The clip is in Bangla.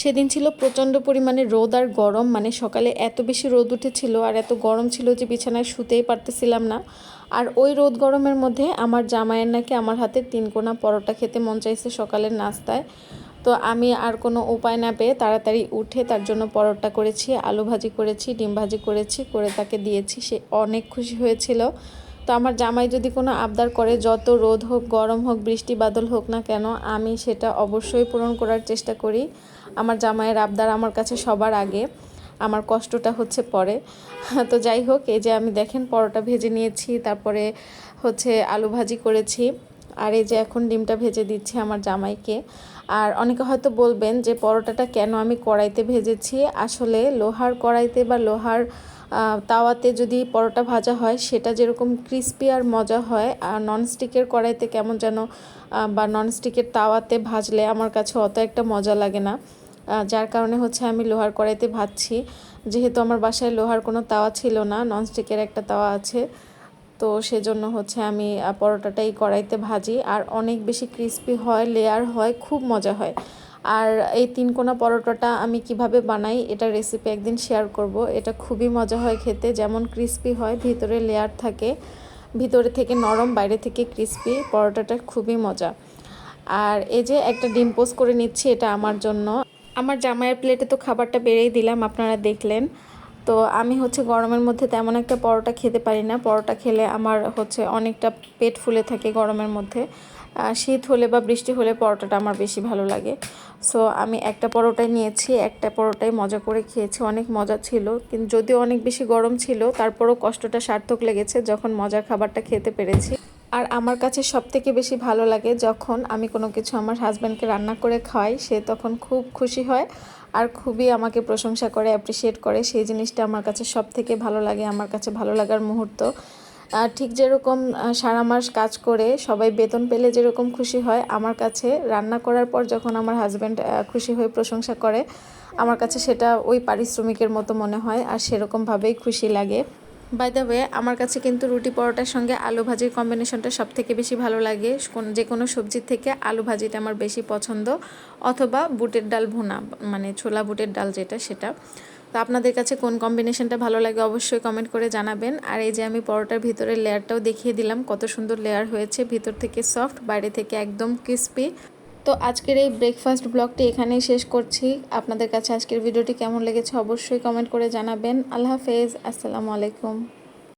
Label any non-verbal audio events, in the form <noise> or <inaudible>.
সেদিন ছিল প্রচণ্ড পরিমাণে রোদ আর গরম মানে সকালে এত বেশি রোদ উঠেছিল আর এত গরম ছিল যে বিছানায় শুতেই পারতেছিলাম না। আর ওই রোদ গরমের মধ্যে আমার জামাইয়ের নাকি আমার হাতে তিন কোনা পরোটা খেতে মন চাইছে সকালের নাস্তায়। তো আমি আর কোনো উপায় না পেয়ে তাড়াতাড়ি উঠে তার জন্য পরোটা করেছি, আলু ভাজি করেছি, ডিম ভাজি করেছি, করে তাকে দিয়েছি, সে অনেক খুশি হয়েছিল। তো আমার জামাই যদি কোনো আবদার করে যত রোদ হোক, গরম হোক, বৃষ্টি বাদল হোক না কেন, আমি সেটা অবশ্যই পূরণ করার চেষ্টা করি। আমার জামাইয়ের আবদার আমার কাছে সবার আগে। আমার কষ্টটা হচ্ছে পরে। <laughs> তো যাই হোক, এই যে আমি দেখেন পরোটা ভেজে নিয়েছি, তারপরে হচ্ছে আলু ভাজি করেছি, আর এই যে এখন ডিমটা ভেজে দিচ্ছি আমার জামাইকে। আর অনেকে হয়তো বলবেন যে পরোটাটা কেন আমি কড়াইতে ভেজেছি? আসলে লোহার কড়াইতে বা লোহার তাওয়াতে যদি পরোটা ভাজা হয়, সেটা যেরকম ক্রিস্পি আর মজা হয়, আর ননস্টিকের কড়াইতে কেমন যেন বা ননস্টিকের তাওয়াতে ভাজলে আমার কাছে অত একটা মজা লাগে না। যার কারণে হচ্ছে আমি লোহার কড়াইতে ভাজছি। যেহেতু আমার বাসায় লোহার কোনো তাওয়া ছিল না, ননস্টিকের একটা তাওয়া আছে, তো সেজন্য হচ্ছে আমি পরোটাটাই কড়াইতে ভাজি। আর অনেক বেশি ক্রিস্পি হয় লেয়ার হয়, খুব মজা হয়। আর এই তিন কোনা পরোটাটা আমি কীভাবে বানাই, এটা রেসিপি একদিন শেয়ার করব। এটা খুবই মজা হয় খেতে, যেমন ক্রিস্পি হয়, ভিতরে লেয়ার থাকে, ভিতরে থেকে নরম, বাইরে থেকে ক্রিস্পি পরোটাটা খুবই মজা। আর এই যে একটা ডিম পোস্ট করে নিচ্ছি, এটা আমার জন্য। আমার জামাইয়ের প্লেটে তো খাবারটা বেড়েই দিলাম, আপনারা দেখলেন। তো আমি হচ্ছে গরমের মধ্যে তেমন একটা পরোটা খেতে পারি না। পরোটা খেলে আমার হচ্ছে অনেকটা পেট ফুলে থাকে গরমের মধ্যে। শীত হলে বা বৃষ্টি হলে পরোটাটা আমার বেশি ভালো লাগে। সো আমি একটা পরোটাই নিয়েছি, একটা পরোটাই মজা করে খেয়েছি। অনেক মজা ছিল, কিন্তু যদিও অনেক বেশি গরম ছিল, তারপরও কষ্টটা সার্থক লেগেছে যখন মজার খাবারটা খেতে পেরেছি। আর আমার কাছে সব থেকে বেশি ভালো লাগে যখন আমি কোনো কিছু আমার হাজব্যান্ডকে রান্না করে খাওয়াই, সে তখন খুব খুশি হয় আর খুবই আমাকে প্রশংসা করে অ্যাপ্রিসিয়েট করে। সেই জিনিসটা আমার কাছে সব থেকে ভালো লাগে, আমার কাছে ভালো লাগার মুহূর্ত। ঠিক যেরকম সারা মাস কাজ করে সবাই বেতন পেলে যেরকম খুশি হয়, আমার কাছে রান্না করার পর যখন আমার হাজব্যান্ড খুশি হয়ে প্রশংসা করে, আমার কাছে সেটা ওই পারিশ্রমিকের মতো মনে হয় আর সেরকমভাবেই খুশি লাগে। বাই দ্য ওয়ে আমার কাছে কিন্তু রুটি পরোটার সঙ্গে আলু ভাজির কম্বিনেশনটা সব থেকে বেশি ভালো লাগে। কোন যে কোনো সবজির থেকে আলু ভাজিটা আমার বেশি পছন্দ, অথবা বুটের ডাল ভুনা মানে ছোলা বুটের ডাল যেটা, সেটা। তো আপনাদের কাছে কোন কম্বিনেশনটা ভালো লাগে অবশ্যই কমেন্ট করে জানাবেন। আর এই যে আমি পরোটার ভিতরের লেয়ারটাও দেখিয়ে দিলাম, কত সুন্দর লেয়ার হয়েছে। ভিতর থেকে সফট বাইরে থেকে একদম ক্রিস্পি তো আজকের এই ব্রেকফাস্ট ব্লগটি এখানেই শেষ করছি। আপনাদের কাছে আজকের ভিডিওটি কেমন লেগেছে অবশ্যই কমেন্ট করে জানাবেন। আল্লাহ হাফেজ, আসসালামু আলাইকুম।